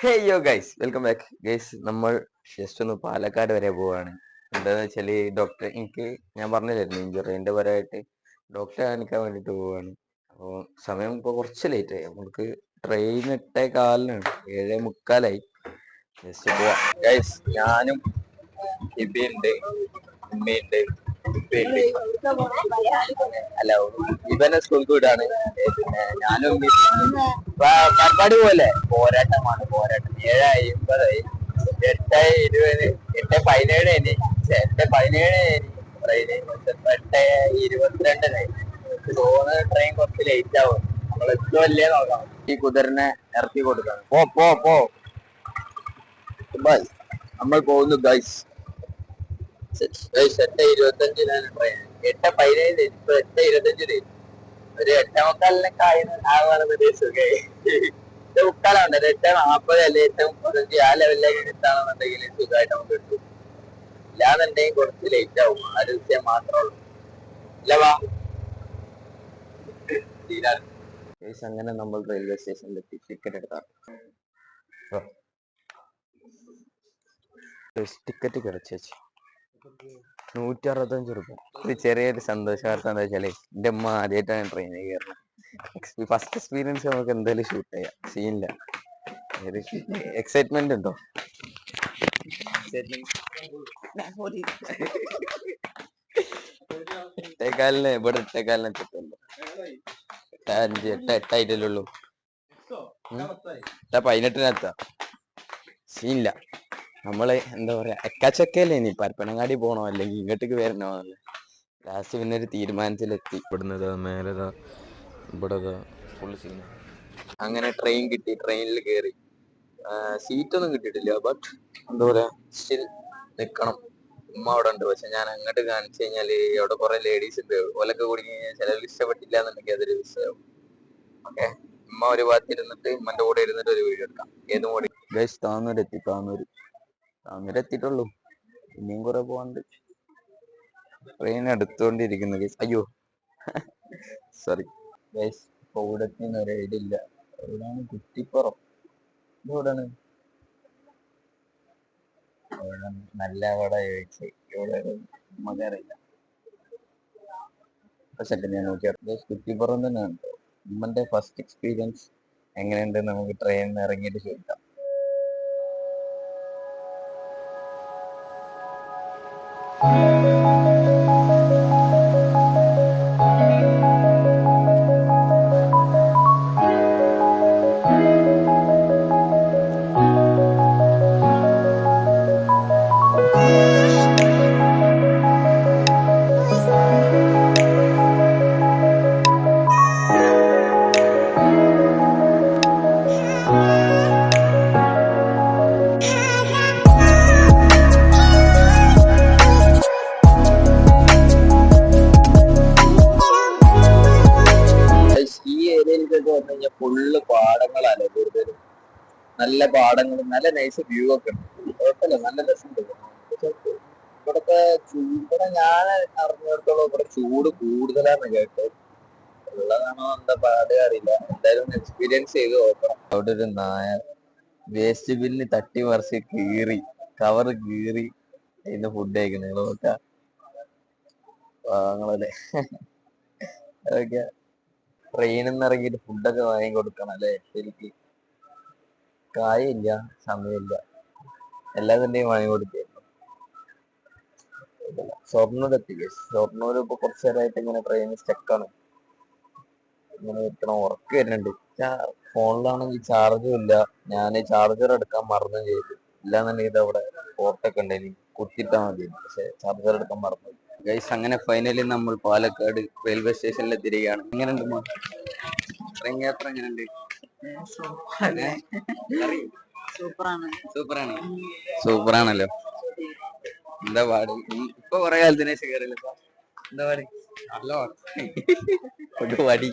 Hey guys welcome back guys നമ്മൾ just ഒന്ന് പാലക്കാട് വരെ പോവാണ്. എന്താന്ന് വെച്ചാൽ ഡോക്ടർ എനിക്ക് ഞാൻ പറഞ്ഞില്ലായിരുന്നു ഇഞ്ചുറിന്റെ പരമായിട്ട് ഡോക്ടറെ കാണിക്കാൻ വേണ്ടിട്ട് പോവാണ്. അപ്പോൾ സമയം ഇപ്പോൾ കുറച്ച് ലേറ്റ് ആയി. നമ്മൾക്ക് ട്രെയിൻ എട്ടേ കാലിനാണ്. ഏഴേ മുക്കാലായി. ജസ്റ്റ് പോവാം. ഗൈസ് ഞാനും ഹിബിയുണ്ട് ഉമ്മയുണ്ട്. അല്ല ഇവനെ സ്കൂൾക്ക് വിടാണ്. ഞാനും പരിപാടി പോലെ. പോരാട്ടമാണ് പോരാട്ടം. ഏഴ് അമ്പതായി എട്ട് ഇരുപത് എട്ട് പതിനേഴ് ഇനി എട്ട് പതിനേഴ് ട്രെയിന് എട്ട് ഇരുപത്തിരണ്ടിനായി തോന്നുന്ന ട്രെയിൻ കുറച്ച് ലേറ്റ് ആവും. നമ്മൾ എത്തുമല്ലേ നോക്കാം. ഈ കുതിരനെ ഇറക്കി കൊടുക്കണം. പോ പോ പോ. നമ്മൾ പോകുന്നു ഗൈസ് എട്ട് ഇരുപത്തഞ്ചിനാണ് ട്രെയിൻ എട്ട് പതിനേഴ് എട്ട് ഇരുപത്തഞ്ചിന് ഒരു എട്ടേ ആ. ലെവലിലേക്ക് എത്താണെന്നുണ്ടെങ്കിൽ സുഖമായിട്ട് നമുക്ക് കിട്ടും ഇല്ലാന്നുണ്ടെങ്കിൽ കുറച്ച് ലേറ്റ് ആവും അങ്ങനെ നമ്മൾ റെയിൽവേ ടിക്കറ്റ് എടുത്താണ് ടിക്കറ്റ് നൂറ്റി അറുപത്തഞ്ച് റുപ്യ ഇത് ചെറിയൊരു സന്തോഷ വാർത്ത എന്താ വെച്ചാലേ എന്റെ അമ്മ ആദ്യമായിട്ടാണ് ട്രെയിനിൽ കയറുന്നത് ഫസ്റ്റ് എക്സ്പീരിയൻസ് നമുക്ക് എന്തായാലും ഷൂട്ട് ചെയ്യാം. സീനില്ല എക്സൈറ്റ്മെന്റ് ഉണ്ടോ? എട്ടേക്കാലിന് ഇവിടെ എട്ടേക്കാലിന് എത്തിട്ടുള്ളൂ എട്ട് അഞ്ച് എട്ട് എട്ടായിട്ടല്ലേ എട്ടാ പതിനെട്ടിനെത്താ സീനില്ല നമ്മൾ എന്താ പറയാ എക്കാച്ചക്കല്ലേ ഇനി പരപ്പനങ്ങാടി പോണോ? അല്ലെങ്കിൽ ഇങ്ങോട്ടേക്ക് വരണോ? ലാസ്റ്റ് പിന്നെ ഒരു തീരുമാനത്തിലെത്തി. ഇവിടുന്ന് മേലതാ ഇവിടെ ഫുൾ സീൻ അങ്ങനെ ട്രെയിൻ കിട്ടി ട്രെയിനിൽ കയറി സീറ്റ് ഒന്നും കിട്ടിയിട്ടില്ല ബട്ട് എന്താ പറയാ സ്റ്റിൽ നിക്കണം. ഉമ്മ അവിടെ ഉണ്ട്. പക്ഷെ ഞാൻ അങ്ങോട്ട് കാണിച്ചു കഴിഞ്ഞാൽ അവിടെ കുറെ ലേഡീസ് ഉണ്ട്. ഓലൊക്കെ കൂടി കഴിഞ്ഞാൽ ചിലർ ഇഷ്ടപ്പെട്ടില്ല എന്നുണ്ടെങ്കിൽ അതൊരു വിഷയമാവും ഓക്കെ? ഉമ്മ ഒരു ഭാഗത്ത് ഇരുന്നിട്ട് ഉമ്മന്റെ കൂടെ ഇരുന്നിട്ട് ഒരു വീഡിയോ എടുക്കാം. ഏതും കൂടി. ഗൈസ് താന്നൂർ എത്തി താന്നൂർ താന്നൂർ എത്തിയിട്ടുള്ളൂ ഇനിയും കുറെ പോകാണ്ട് ട്രെയിൻ എടുത്തുകൊണ്ടിരിക്കുന്നു അയ്യോ. സോറി ഗൈസ് ഇപ്പൊ ഇവിടെ എത്തിയെന്ന് ഒരു ഐഡിയ ഇല്ല. എവിടെയാണ് കുറ്റിപ്പുറം? ഇത് എവിടെയാണ്? എവിടെയാണ്? നല്ല അവിടെ ചോദിച്ചു ഇവിടെ നമുക്കറിയില്ല സെക്കൻഡ് ഞാൻ നോക്കിയാൽ കുറ്റിപ്പുറം തന്നെയാണ്. ഉമ്മന്റെ ഫസ്റ്റ് എക്സ്പീരിയൻസ് എങ്ങനെയുണ്ട് നമുക്ക് ട്രെയിനിൽ ഇറങ്ങിയിട്ട് ചോദിക്കാം. ഏരിയയിലേക്കൊക്കെ വന്നു കഴിഞ്ഞാൽ ഫുള്ള് പാടങ്ങളാണ് കൂടുതലും. നല്ല പാടങ്ങളും നല്ല നൈസ് വ്യൂ ഒക്കെ ഉണ്ട്. കുഴപ്പമില്ല നല്ല പക്ഷെ ഇവിടത്തെ ഇവിടെ ഞാൻ അറിഞ്ഞിടത്തോളം ഇവിടെ ചൂട് കൂടുതലാന്ന് കേട്ടു. ഉള്ളതാണോ എന്താ പാട് അറിയില്ല. എന്തായാലും എക്സ്പീരിയൻസ് ചെയ്ത് നോക്കണം. അവിടെ ഒരു നായ വേസ്റ്റ് ബില്ല് തട്ടി മറിച്ച് കീറി കവർ കീറി ഇന്ന് ഫുഡ് കഴിക്കുന്നത് നിങ്ങൾ നോക്കാം. പാങ്ങളല്ലേ ഓക്കെ ട്രെയിനിൽ നിന്ന് ഇറങ്ങിയിട്ട് ഫുഡൊക്കെ വാങ്ങി കൊടുക്കണം അല്ലേ? ശരിക്ക്. കായില്ല സമയമില്ല. എല്ലാം തന്നെയും വാങ്ങി കൊടുക്കായിരുന്നു ഷൊർണൂർ എത്തി ഇപ്പൊ കുറച്ചു നേരമായിട്ട് ഇങ്ങനെ ട്രെയിൻ സ്റ്റക്കാണ് ഇങ്ങനെ നിൽക്കണം ഉറക്കം വരുന്നുണ്ട്. ഫോണിലാണെങ്കിൽ ചാർജും ഇല്ല. ഞാൻ ചാർജർ എടുക്കാൻ മറന്നു ചെയ്തു ഇല്ലാന്നുണ്ടെങ്കിൽ അവിടെ പോർട്ടൊക്കെ ഉണ്ട്. കുത്തിട്ടാ മതി പക്ഷെ ചാർജർ എടുക്കാൻ മറന്നു. ഗൈസ് അങ്ങനെ ഫൈനലി നമ്മൾ പാലക്കാട് റെയിൽവേ സ്റ്റേഷനിൽ എത്തിരിക്കുകയാണ് എങ്ങനെയുണ്ട് ട്രെയിൻ യാത്ര എങ്ങനെയുണ്ട്? സൂപ്പറാണ്. സൂപ്പറാണ്. സൂപ്പറാണല്ലോ. എന്താ പാട്? ഇപ്പൊ കൊറേ കാലത്തിന് ശേഷം കേറില്ല എന്താ പാട്? നല്ല ഒരു വടി.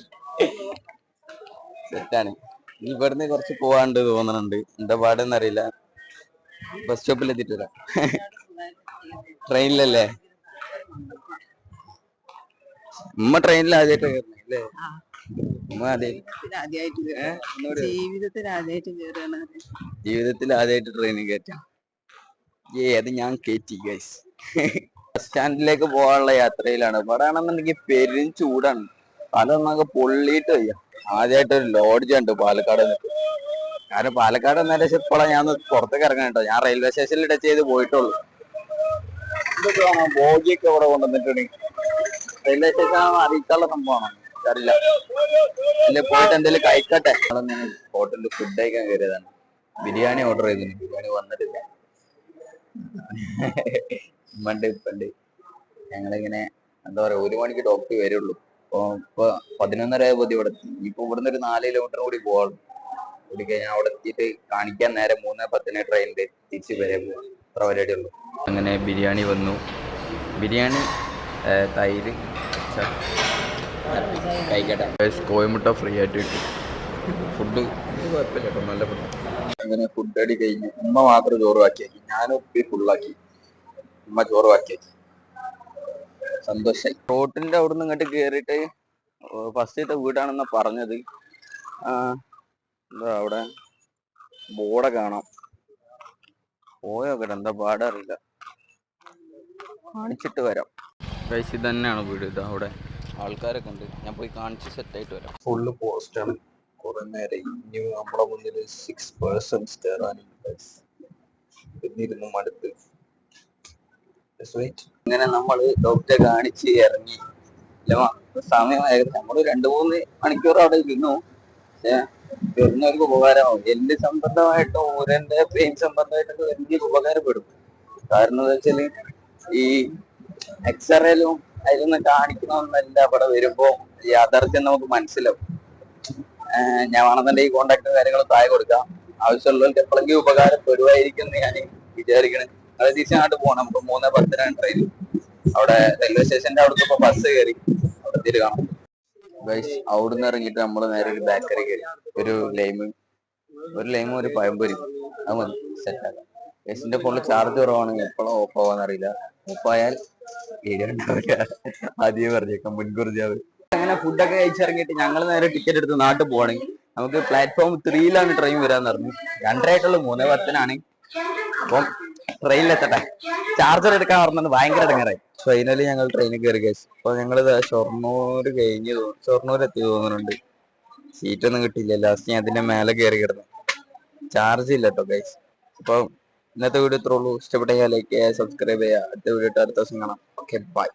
സെറ്റാണ്. ഇനി ഇവിടുന്ന് കുറച്ച് പോവാണ്ട് തോന്നുന്നുണ്ട് എന്താ പാടെന്നറിയില്ല. ബസ് സ്റ്റോപ്പിൽ എത്തിയിട്ടില്ല ട്രെയിനിലല്ലേ? ഉമ്മ ട്രെയിനിൽ ആദ്യമായിട്ട് കയറുന്നേ അല്ലേ? ഉമ്മ ആദ്യമായിട്ട് ജീവിതത്തിൽ ആദ്യമായിട്ട് കയറുകയാണ് ജീവിതത്തിൽ ആദ്യമായിട്ട് ട്രെയിനിൽ കയറ്റാം ഏ അത് ഞാൻ കയറ്റി ഗൈസ് ബസ് സ്റ്റാൻഡിലേക്ക് പോകാനുള്ള യാത്രയിലാണ്. ഇവിടെ ആണെന്നുണ്ടെങ്കിൽ പെരും ചൂടാണ്. അതൊന്നൊക്കെ പൊള്ളിയിട്ട് വയ്യ. ആദ്യമായിട്ട് ഒരു ലോഡ്ജ് ഉണ്ട് പാലക്കാട് കാരണം പാലക്കാട് എന്നേരം ഇപ്പോഴാണ് ഞാൻ പുറത്തേക്ക് ഇറങ്ങാൻ കേട്ടോ ഞാൻ റെയിൽവേ സ്റ്റേഷനിൽ ടച്ച് ചെയ്ത് പോയിട്ടുള്ളൂ. ഇതൊക്കെയാണോ ബോഗിയൊക്കെ ഇവിടെ കൊണ്ടുവന്നിട്ടുണ്ട്. റെയിൽവേ സ്റ്റേഷൻ അറിയിക്കാനുള്ള സംഭവമാണ്? അറിയില്ല. പോയിട്ട് എന്തെങ്കിലും കഴിക്കട്ടെ. ഹോട്ടലിൽ ഫുഡ് കഴിക്കാൻ കയറിയതാണ്. ബിരിയാണി ഓർഡർ ചെയ്തു ബിരിയാണി വന്നിട്ടില്ല. ഉമ്മണ്ട് ഇപ്പണ്ട്. ഞങ്ങളിങ്ങനെ എന്താ പറയാ ഒരു മണിക്ക് ഡോക്ടർ വരുള്ളൂ. ഇപ്പൊ പതിനൊന്നര ആയപ്പോ ഇവിടെ. ഇപ്പൊ ഇവിടുന്ന് ഒരു നാല് കിലോമീറ്റർ കൂടി പോകാറുള്ളൂ കൂടി കഴിഞ്ഞാൽ അവിടെ എത്തിയിട്ട് കാണിക്കാൻ നേരെ മൂന്ന് പത്തിന് ട്രെയിനിൽ തിരിച്ച് വരെ പോവാം. അത്ര പരിപാടിയുള്ളൂ അങ്ങനെ ബിരിയാണി വന്നു. ബിരിയാണി തൈര്. കഴിക്കട്ടെ. കോയമുട്ട ഫ്രീ ആയിട്ട് കിട്ടും. ഫുഡ് കുഴപ്പമില്ല കേട്ടോ നല്ല ഫുഡ് അങ്ങനെ ഫുഡ് അടി കഴിഞ്ഞ് ഉമ്മ മാത്രം ചോറ് ബാക്കിയാക്കി ഞാനും ഉപ്പി ഫുള്ളാക്കി ഉമ്മ ചോറ് ബാക്കിയാക്കി സന്തോഷായി. റോട്ടിന്റെ അവിടുന്ന് ഇങ്ങോട്ട് കേറിട്ട് ഫസ്റ്റത്തെ വീടാണെന്നാ പറഞ്ഞത്. എന്താ അവിടെ? ബോർഡ് കാണാം. പോയോക്കട്ടെ എന്താ പാടറിയില്ല കാണിച്ചിട്ട് വരാം. കഴിച്ച് ഇത് തന്നെയാണ് വീട്. ഇത് അവിടെ ആൾക്കാരൊക്കെ ഉണ്ട്. ഞാൻ പോയി കാണിച്ച് സെറ്റായിട്ട് വരാം. ഫുള്ള് ആണ്. കുറെ നേരം ഇനി നമ്മുടെ മുന്നിൽ സിക്സ് പേഴ്സൺസ് കയറാനുണ്ട് എന്നിരുന്നു മടുത്ത്. ഇങ്ങനെ നമ്മൾ ഡോക്ടറെ കാണിച്ച് ഇറങ്ങി. സമയമായിരുന്നു. നമ്മൾ രണ്ടു മൂന്ന് മണിക്കൂർ അവിടെ ഇരുന്നു. വരുന്നവർക്ക് ഉപകാരമാവും. എല്ല് സംബന്ധമായിട്ടോ ഊരന്റെ പെയിൻ സംബന്ധമായിട്ടൊക്കെ വലിയ ഉപകാരപ്പെടും. കാരണം എന്താ വെച്ചാൽ ഈ എക്സ്റേയിലും അതിലൊന്നും കാണിക്കണമെന്നല്ല അവിടെ വരുമ്പോ യാഥാർത്ഥ്യം നമുക്ക് മനസ്സിലാവും. ഞാൻ വേണമെന്നുണ്ടെങ്കിൽ കോണ്ടാക്ട് കാര്യങ്ങൾ താഴെ കൊടുക്കാം. ആവശ്യമുള്ളവർക്ക് എപ്പോഴെങ്കിലും ഉപകാരപ്പെടുമായിരിക്കും എന്ന് ഞാൻ വിചാരിക്കണേ. അത് തീർച്ചയായിട്ട് പോകണം നമുക്ക് മൂന്ന് പത്തിനാണ് ട്രെയിൻ അവിടെ റെയിൽവേ സ്റ്റേഷന്റെ അവിടുത്തെ ഇപ്പൊ ബസ് കയറി അവിടെ എത്തിയിട്ട് കാണാം. അവിടുന്ന് ഇറങ്ങിയിട്ട് നമ്മൾ നേരെ ഒരു ബേക്കറി കയറി ഒരു ലൈമ് ഒരു ലൈമും ഒരു പഴംപൊരി. അത് മതി. സെറ്റാക്കാം ഗൈസിന്റെ ഫോണിൽ ചാർജ് കുറവാണ്. എപ്പോഴും ഓഫ് ആവാന്ന് അറിയില്ല ഓഫ് ആയാൽ വീഡിയോ ആദ്യം പറഞ്ഞേക്കാം. മുൻകൂർ അങ്ങനെ ഫുഡൊക്കെ കഴിച്ചിറങ്ങിയിട്ട് ഞങ്ങൾ നേരെ ടിക്കറ്റ് എടുത്ത് നാട്ടിൽ പോവാണെങ്കിൽ നമുക്ക് പ്ലാറ്റ്ഫോം ത്രീയിലാണ് ട്രെയിൻ വരാന്ന് പറഞ്ഞു. രണ്ടരയായിട്ടുള്ള. മൂന്നേ പത്തിനാണ്. അപ്പം ട്രെയിനിലെത്തട്ടെ ചാർജർ എടുക്കാൻ പറഞ്ഞത് ഭയങ്കര ഇടങ്ങാറായി. ഫൈനലി ഞങ്ങൾ ട്രെയിനിൽ കയറി കഴിച്ചു അപ്പൊ ഞങ്ങൾ ഷൊർണൂർ കഴിഞ്ഞ് ഷൊർണൂർ എത്തി തോന്നുന്നുണ്ട്. സീറ്റൊന്നും കിട്ടിയില്ല. ലാസ്റ്റ് ഞാൻ അതിന്റെ മേലെ കയറി കിടന്നു. ചാർജ് ഇല്ല കേട്ടോ ഗൈസ് അപ്പൊ ഇന്നത്തെ വീഡിയോ ഇത്രേ ഉള്ളൂ. ഇഷ്ടപ്പെട്ടെങ്കിൽ ലൈക്ക് ചെയ്യുക സബ്സ്ക്രൈബ് ചെയ്യുക. അടുത്ത വീഡിയോ അടുത്ത ദിവസം കാണാം. Okay bye